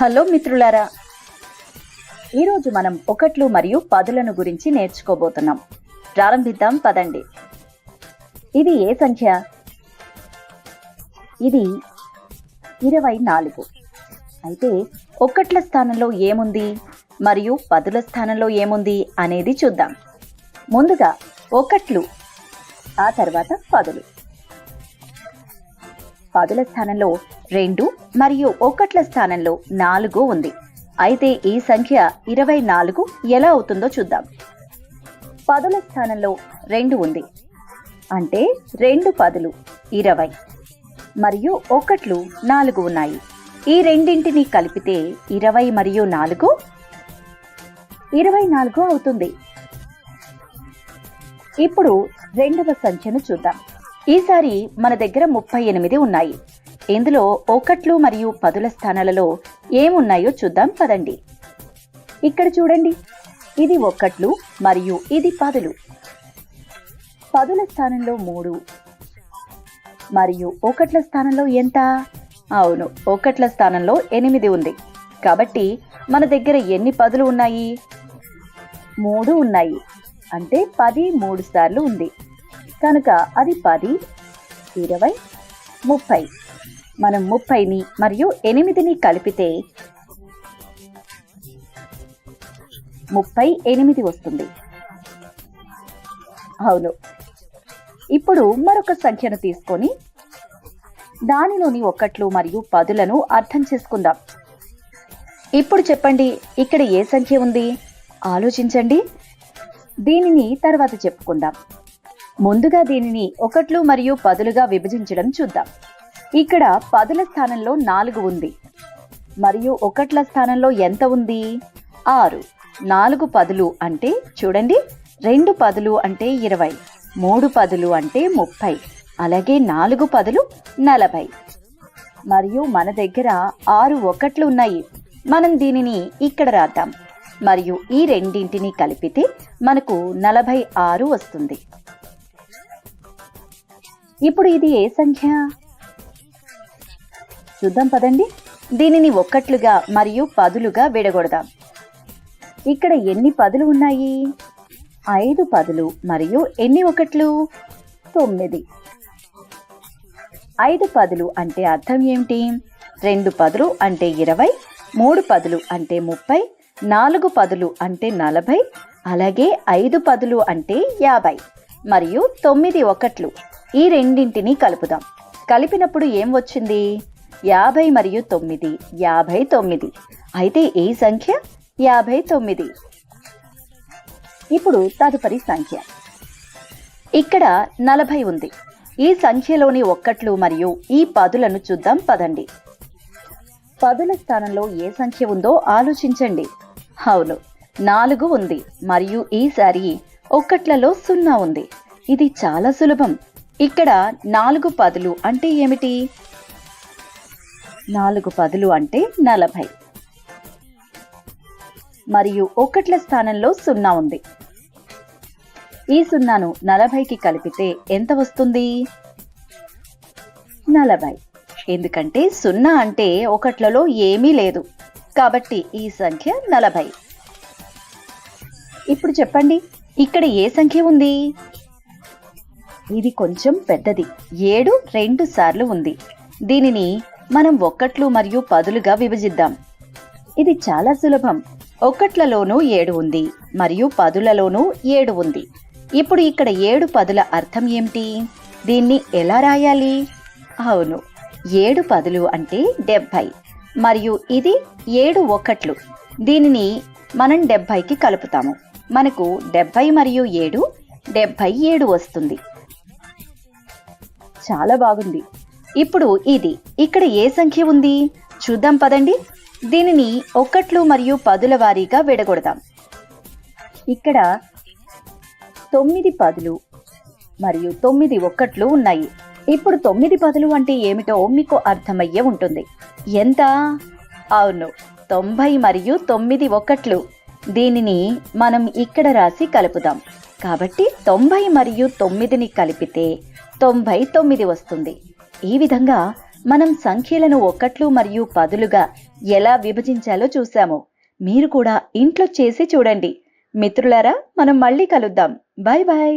Hello మిత్రులారా ఈరోజు మనం ఒకట్లు మరియు పదులను గురించి నేర్చుకోబోతున్నాం. ప్రారంభిద్దాం పదండి. ఇది ఏ సంఖ్య? ఇది ఇరవై నాలుగు. అయితే ఒకట్ల స్థానంలో ఏముంది? మరియు పదుల స్థానంలో ఏముంది అనేది చూద్దాం. ముందుగా ఒకట్లు ఆ తర్వాత పదులు. పదుల స్థానంలో రెండు మరియు ఒకట్ల స్థానంలో నాలుగు ఉంది. అయితే ఈ సంఖ్య ఇరవై నాలుగు ఎలా అవుతుందో చూద్దాం. పదుల స్థానంలో రెండు ఉంది. అంటే రెండు పదులు ఇరవై మరియు ఒకట్లు నాలుగు ఉన్నాయి. ఈ రెండింటిని కలిపితే ఇరవై మరియు నాలుగు ఇరవై నాలుగు అవుతుంది. ఇప్పుడు రెండవ సంఖ్యను చూద్దాం. ఈసారి మన దగ్గర ముప్పై ఎనిమిది ఉన్నాయి. ఇందులో ఒకట్లు మరియు పదుల స్థానాలలో ఏమున్నాయో చూద్దాం పదండి. ఇక్కడ చూడండి. ఇది ఒకట్లు మరియు ఇది పదులు. పదుల స్థానంలో మూడు. మరియు ఒకట్ల స్థానంలో ఎంత? అవును ఒకట్ల స్థానంలో ఎనిమిది ఉంది. కాబట్టి మన దగ్గర ఎన్ని పదులు ఉన్నాయి? మూడు ఉన్నాయి. అంటే పది మూడు సార్లు ఉంది. కనుక అది పది ఇరవై ముప్పై. మనం ముప్పైని మరియు ఎనిమిదిని కలిపితే ముప్పై ఎనిమిది వస్తుంది. అవును. ఇప్పుడు మరొక సంఖ్యను తీసుకొని దానిలోని ఒకట్లు మరియు పదులను అర్థం చేసుకుందాం. ఇప్పుడు చెప్పండి ఇక్కడ ఏ సంఖ్య ఉంది? ఆలోచించండి. దీనిని తర్వాత చెప్పుకుందాం. ముందుగా దీనిని ఒకట్లు మరియు పదులుగా విభజించడం చూద్దాం. ఇక్కడ పదుల స్థానంలో నాలుగు ఉంది. మరియు ఒకట్ల స్థానంలో ఎంత ఉంది? ఆరు. నాలుగు పదులు అంటే చూడండి రెండు పదులు అంటే ఇరవై మూడు పదులు అంటే ముప్పై అలాగే నాలుగు పదులు నలభై. మరియు మన దగ్గర ఆరు ఒకట్లు ఉన్నాయి. మనం దీనిని ఇక్కడ రాద్దాం. మరియు ఈ రెండింటిని కలిపితే మనకు నలభై ఆరు వస్తుంది. ఇప్పుడు ఇది ఏ సంఖ్య? చూద్దాం పదండి. దీనిని ఒక్కట్లుగా మరియు పదులుగా విడగొడదాం. ఇక్కడ ఎన్ని పదులు ఉన్నాయి? ఐదు పదులు మరియు ఎన్ని ఒకట్లు? తొమ్మిది. ఐదు పదులు అంటే అర్థం ఏమిటి? రెండు పదులు అంటే ఇరవై మూడు పదులు అంటే ముప్పై నాలుగు పదులు అంటే నలభై అలాగే ఐదు పదులు అంటే యాభై మరియు తొమ్మిది ఒకట్లు. ఈ రెండింటిని కలుపుదాం. కలిపినప్పుడు ఏం వచ్చింది? యాభై మరియు తొమ్మిది. యాభై తొమ్మిది. అయితే ఈ సంఖ్య యాభై తొమ్మిది. ఇప్పుడు తదుపరి సంఖ్య. ఇక్కడ నలభై ఉంది. ఈ సంఖ్యలోని ఒక్కట్లు మరియు ఈ పదులను చూద్దాం పదండి. పదుల స్థానంలో ఏ సంఖ్య ఉందో ఆలోచించండి. అవును నాలుగు ఉంది మరియు ఈసారి ఒక్కట్లలో సున్నా ఉంది. ఇది చాలా సులభం. ఇక్కడ నాలుగు పదులు అంటే ఏమిటి? నాలుగు పదులు అంటే నలభై. మరియు ఒకట్ల స్థానంలో సున్నా ఉంది. ఈ సున్నాను నలభైకి కలిపితే ఎంత వస్తుంది? నలభై. ఎందుకంటే సున్నా అంటే ఒకట్లలో ఏమీ లేదు. కాబట్టి ఈ సంఖ్య నలభై. ఇప్పుడు చెప్పండి ఇక్కడ ఏ సంఖ్య ఉంది? ఇది కొంచెం పెద్దది. ఏడు రెండు సార్లు ఉంది. దీనిని మనం ఒక్కట్లు మరియు పదులుగా విభజిద్దాం. ఇది చాలా సులభం. ఒక్కట్లలోనూ ఏడు ఉంది మరియు పదులలోనూ ఏడు ఉంది. ఇప్పుడు ఇక్కడ ఏడు పదుల అర్థం ఏమిటి? దీన్ని ఎలా రాయాలి? అవును ఏడు పదులు అంటే డెబ్భై మరియు ఇది ఏడు ఒకట్లు దీనిని మనం డెబ్భైకి కలుపుతాము. మనకు డెబ్భై మరియు ఏడు డెబ్భై ఏడు వస్తుంది. చాలా బాగుంది. ఇప్పుడు ఇది ఇక్కడ ఏ సంఖ్య ఉంది? చూద్దాం పదండి. దీనిని ఒకట్లు మరియు పదుల వారీగా విడగొడదాం. ఇక్కడ తొమ్మిది పదులు మరియు తొమ్మిది ఒక్కట్లు ఉన్నాయి. ఇప్పుడు తొమ్మిది పదులు అంటే ఏమిటో మీకు అర్థమయ్యే ఉంటుంది. ఎంత? అవును తొంభై మరియు తొమ్మిది ఒకట్లు. దీనిని మనం ఇక్కడ రాసి కలుపుదాం. కాబట్టి తొంభై మరియు తొమ్మిదిని కలిపితే తొంభై తొమ్మిది వస్తుంది. ఈ విధంగా మనం సంఖ్యలను ఒకట్లు మరియు పదులుగా ఎలా విభజించాలో చూశాము. మీరు కూడా ఇంట్లో చేసి చూడండి. మిత్రులారా మనం మళ్ళీ కలుద్దాం. Bye bye